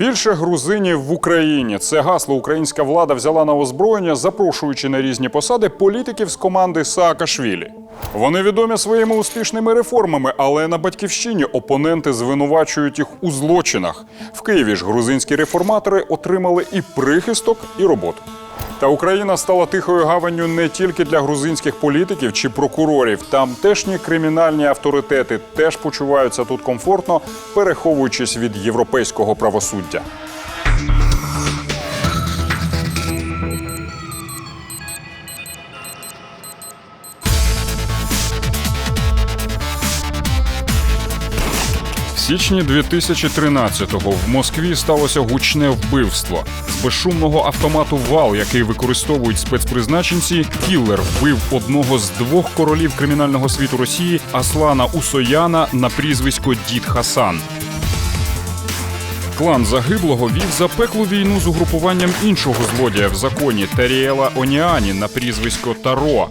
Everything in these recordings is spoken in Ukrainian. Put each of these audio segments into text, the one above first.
Більше грузинів в Україні. Це гасло українська влада взяла на озброєння, запрошуючи на різні посади політиків з команди Саакашвілі. Вони відомі своїми успішними реформами, але на батьківщині опоненти звинувачують їх у злочинах. В Києві ж грузинські реформатори отримали і прихисток, і роботу. Та Україна стала тихою гаванню не тільки для грузинських політиків чи прокурорів. Тамтешні кримінальні авторитети теж почуваються тут комфортно, переховуючись від європейського правосуддя. Січні 2013-го в Москві сталося гучне вбивство. З безшумного автомату ВАЛ, який використовують спецпризначенці, кілер вбив одного з двох королів кримінального світу Росії Аслана Усояна на прізвисько Дід Хасан. Клан загиблого вів запеклу війну з угрупуванням іншого злодія в законі Таріела Оніані на прізвисько Таро.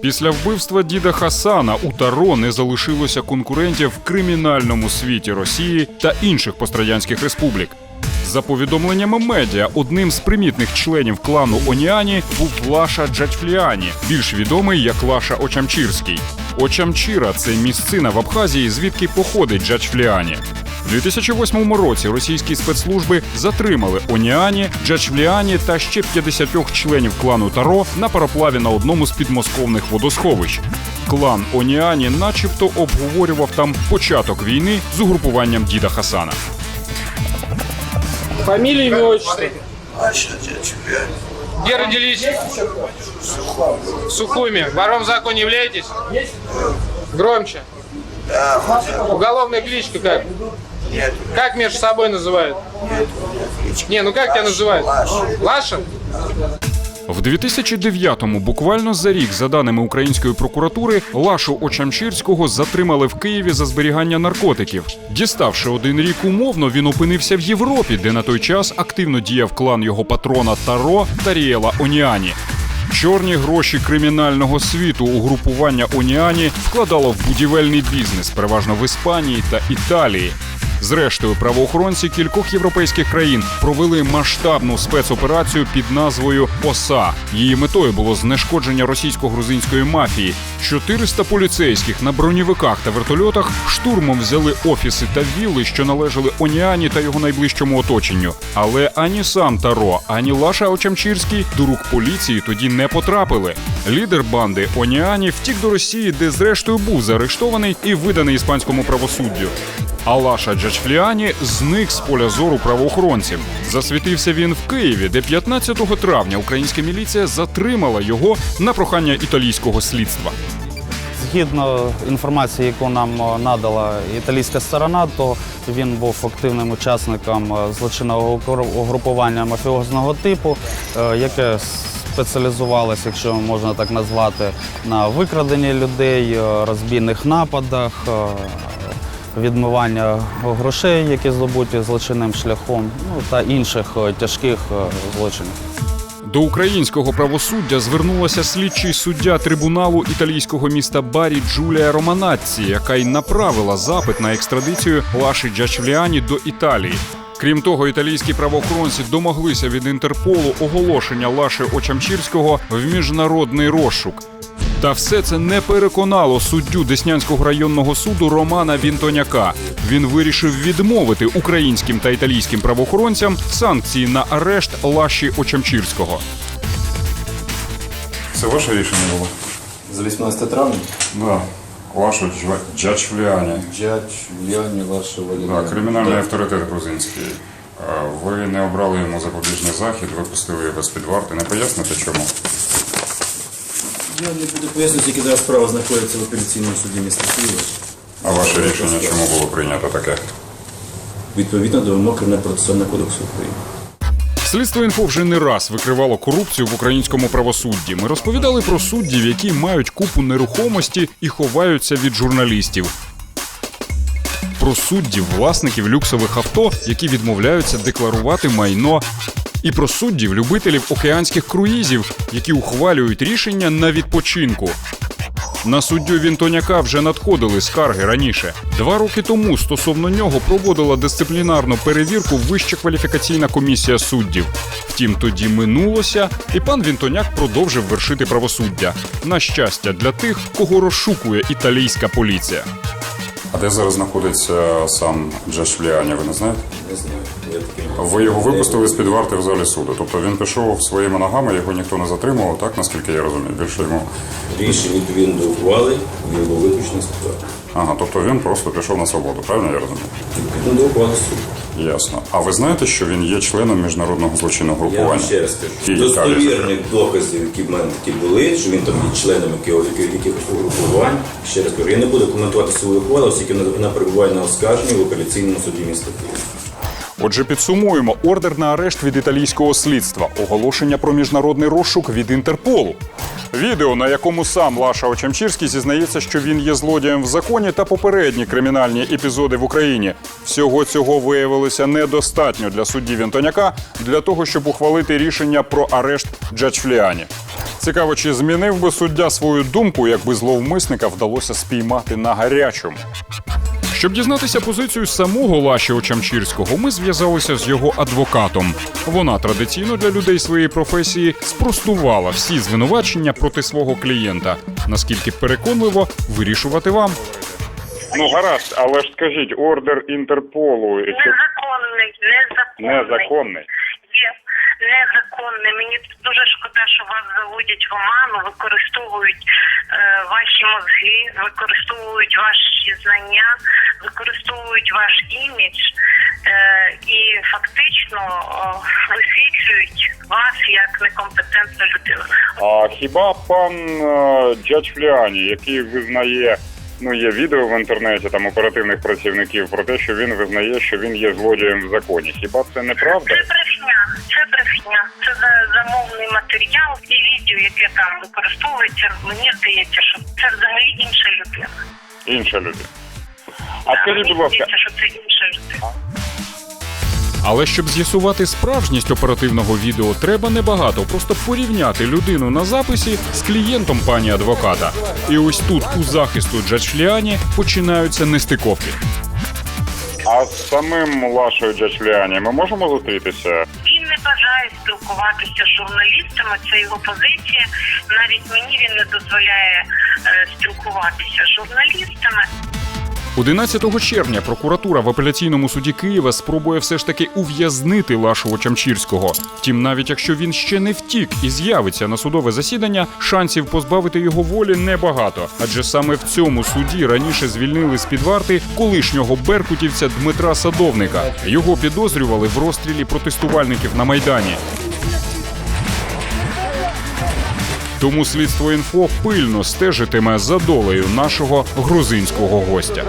Після вбивства діда Хасана у Таро не залишилося конкурентів в кримінальному світі Росії та інших пострадянських республік. За повідомленнями медіа, одним з примітних членів клану Оніані був Лаша Джачфліані, більш відомий як Лаша Очамчірський. Очамчіра це місцина в Абхазії, звідки походить Джачфліані. У 2008 році російські спецслужби затримали Оніані, Джачвліані та ще 50 членів клану Таро на пароплаві на одному з підмосковних водосховищ. Клан Оніані, начебто, обговорював там початок війни з угрупуванням діда Хасана. Фамилия, имя, отчество. Где родились? В Сухуме. Вором в законе являетесь? Громче. Уголовная кличка как? Нет, Как между собой называют? Не, ну как тебя называют? Лаша? В 2009-му, буквально за рік, за даними української прокуратури, Лашу Очамчирського затримали в Києві за зберігання наркотиків. Діставши один рік умовно, він опинився в Європі, де на той час активно діяв клан його патрона Таро Таріела Оніані. Чорні гроші кримінального світу угрупування Оніані вкладало в будівельний бізнес, переважно в Іспанії та Італії. Зрештою, правоохоронці кількох європейських країн провели масштабну спецоперацію під назвою ОСА. Її метою було знешкодження російсько-грузинської мафії. 400 поліцейських на бронєвиках та вертольотах штурмом взяли офіси та вілли, що належали Оніані та його найближчому оточенню. Але ані сам Таро, ані Лаша Очамчирський до рук поліції тоді не потрапили. Лідер банди Оніані втік до Росії, де зрештою був заарештований і виданий іспанському правосуддю. А Лаша Джачфліані зник з поля зору правоохоронців. Засвітився він в Києві, де 15 травня українська міліція затримала його на прохання італійського слідства. Згідно інформації, яку нам е, надала італійська сторона, то він був активним учасником е, злочинного угру- угрупування мафіозного типу, е, яке спеціалізувалося, якщо можна так назвати, на викраденні людей, розбійних нападах, відмивання грошей, які здобуті злочинним шляхом, ну та інших е, тяжких е, злочинів. До українського правосуддя звернулася слідчий суддя трибуналу італійського міста Барі Джулія Романацці, яка й направила запит на екстрадицію Лаші Джачвліані до Італії. Крім того, італійські правоохоронці домоглися від Інтерполу оголошення Лаші Очамчірського в міжнародний розшук. Та все це не переконало суддю Деснянського районного суду Романа Вінтоняка. Він вирішив відмовити українським та італійським правоохоронцям санкції на арешт Лаші Очамчірського. Це ваше рішення було? За 18 травня Да. Лашу Джачвліані. Джач, Яні, Лаша, Да, кримінальний Да. авторитет грузинський. Ви не обрали йому запобіжний захід, випустили його з-під варти. Не поясните чому? Я не буду пояснювати, які зараз справа знаходиться в апеляційному суді міста Києва. А ваше рішення чому було прийнято таке? Відповідно до вимог Кримінального процесуального кодексу України. Слідство інфо вже не раз викривало корупцію в українському правосудді. Ми розповідали про суддів, які мають купу нерухомості і ховаються від журналістів. Про суддів, власників люксових авто, які відмовляються декларувати майно. І про суддів, любителів океанських круїзів, які ухвалюють рішення на відпочинку. На суддю Вінтоняка вже надходили скарги раніше. Два роки тому стосовно нього проводила дисциплінарну перевірку Вища кваліфікаційна комісія суддів. Втім, тоді минулося, і пан Вінтоняк продовжив вершити правосуддя. На щастя, для тих, кого розшукує італійська поліція. А де зараз знаходиться сам Джеш Вліані, ви не знаєте? Я таким Ви його випустили з-під варти в залі суду. Тобто він пішов своїми ногами, його ніхто не затримував, так наскільки я розумію. Більше йому. рішення відповідно до ухвали, він був виключений з питання. Ага, тобто він просто пішов на свободу, правильно я розумію? Відповідно до ухвали суду. Ясно. А ви знаєте, що він є членом міжнародного злочинного Я вам групування? ще раз кажу, Київ, достовірних доказів, які в мене такі були, що він там є членом якого- яких- якихось угрупувань. Ще раз кажу, я не буду коментувати свою ухвалу, оскільки вона вона перебуває на оскарженні в апеляційному суді міста Києва. Отже, підсумуємо ордер на арешт від італійського слідства, оголошення про міжнародний розшук від Інтерполу. Відео, на якому сам Лаша Очамчірський зізнається, що він є злодієм в законі, та попередні кримінальні епізоди в Україні. Всього цього виявилося недостатньо для судді Вінтоняка для того, щоб ухвалити рішення про арешт Джаджфліані. Цікаво, чи змінив би суддя свою думку, якби зловмисника вдалося спіймати на гарячому. Щоб дізнатися позицію самого Лаші Очамчірського, ми зв'язалися з його адвокатом. Вона традиційно для людей своєї професії спростувала всі звинувачення проти свого клієнта. Наскільки переконливо вирішувати вам. Ну гаразд, але ж скажіть, ордер Інтерполу Незаконний, незаконний. незаконний. Є незаконний. Мені дуже шкода, що вас заводять в оману, використовують е, ваші мозги, використовують ваші знання, використовують ваш імідж е, і фактично е, висвітлюють вас як некомпетентну людину. А хіба пан Джадж Фліані, який визнає, ну є відео в інтернеті там оперативних працівників про те, що він визнає, що він є злодієм в законі. Хіба це неправда? Це брехня, це брехня, це за- замовний матеріал і відео, яке там використовується. Мені здається, що це взагалі інша людина. Інша людина. А скажіть, будь ласка, що це інша людина. Але щоб з'ясувати справжність оперативного відео, треба небагато. Просто порівняти людину на записі з клієнтом пані адвоката. І ось тут у захисту Джачліані починаються нестиковки. А з самим Лашою Джачліані ми можемо зустрітися? Він не бажає спілкуватися з журналістами. Це його позиція. Навіть мені він не дозволяє е, спілкуватися з журналістами. 11 червня прокуратура в апеляційному суді Києва спробує все ж таки ув'язнити Лашого Чамчірського. Втім, навіть якщо він ще не втік і з'явиться на судове засідання, шансів позбавити його волі небагато. Адже саме в цьому суді раніше звільнили з під варти колишнього беркутівця Дмитра Садовника. Його підозрювали в розстрілі протестувальників на майдані. Тому слідство інфо пильно стежитиме за долею нашого грузинського гостя.